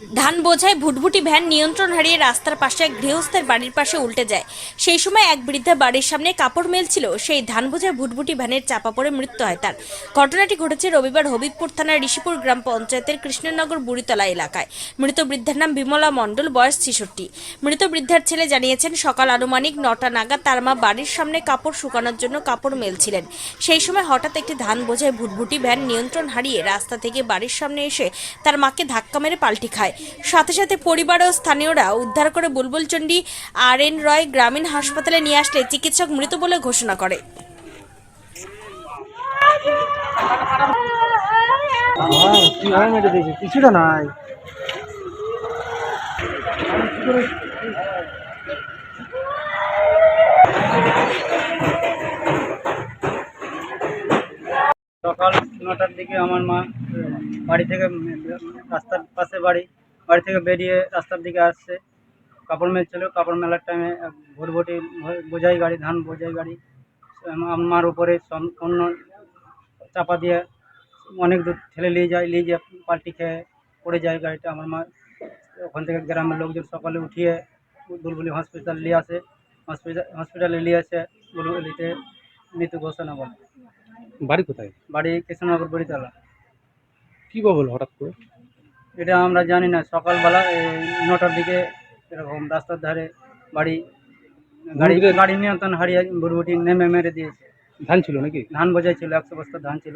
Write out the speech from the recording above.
ধান বোঝায় ভুটভুটি ভ্যান নিয়ন্ত্রণ হারিয়ে রাস্তার পাশে এক গৃহস্থের বাড়ির পাশে উল্টে যায়। সেই সময় এক বৃদ্ধা বাড়ির সামনে কাপড় মেলছিল। সেই ধান বোঝায় ভুটভুটি ভ্যানের চাপা পড়ে মৃত্যু হয় তার। ঘটনাটি ঘটেছে রবিবার হবিবপুর থানার ঋষিপুর গ্রাম পঞ্চায়েতের কৃষ্ণনগর বুড়িতলা এলাকায়। মৃত বৃদ্ধার নাম বিমলা মণ্ডল, বয়স ছেষট্টি। মৃত বৃদ্ধার ছেলে জানিয়েছেন, সকাল আনুমানিক নটা নাগাদ তার মা বাড়ির সামনে কাপড় শুকানোর জন্য কাপড় মেলছিলেন। সেই সময় হঠাৎ একটি ধান বোঝায় ভুটভুটি ভ্যান নিয়ন্ত্রণ হারিয়ে রাস্তা থেকে বাড়ির সামনে এসে তার মাকে ধাক্কা মেরে পাল্টি খায়। সাথে সাথে পরিবার ও স্থানীয়রা উদ্ধার করে বুলবুলচন্ডী আর এন রয় গ্রামীণ হাসপাতালে নিয়ে আসলে চিকিৎসক মৃত বলে ঘোষণা করে। হ্যাঁ নাই। নটার দিকে আমার মা, বাড়ি থেকে রাস্তার পাশে বাড়ি বাড়ি থেকে বেরিয়ে রাস্তার দিকে আসছে। কাপড় মেলছিল, কাপড় মেলার টাইমে ভোরভটি বোঝাই গাড়ি, ধান বোঝাই গাড়ি। আম- আমার উপরে সম্পূর্ণ চাপা দিয়ে অনেক দূর ঠেলে নিয়ে যায়, নিয়ে গিয়ে পাল্টি খেয়ে পড়ে যায় গাড়িটা। আমার মা ওখান থেকে গ্রামের লোকজন সকালে উঠিয়ে বুলবুলি হসপিটাল নিয়ে আসে। হসপিটাল হসপিটালে নিয়ে আসে বুলবুলিতে মৃত্যু ঘোষণা বলে বাড়ি কোথায়? বাড়ি কৃষ্ণনগর বড়িতলা। কী বল হঠাৎ করে? এটা আমরা জানি না সকালবেলা নটার দিকে এরকম রাস্তার ধারে বাড়ি গাড়ি গাড়ি নিয়ন্ত্রণ হারিয়ে বুড়বুটি নেমে মেরে দিয়েছে। ধান ছিল নাকি? ধান বোঝাই ছিল একশো বস্তা ধান ছিল।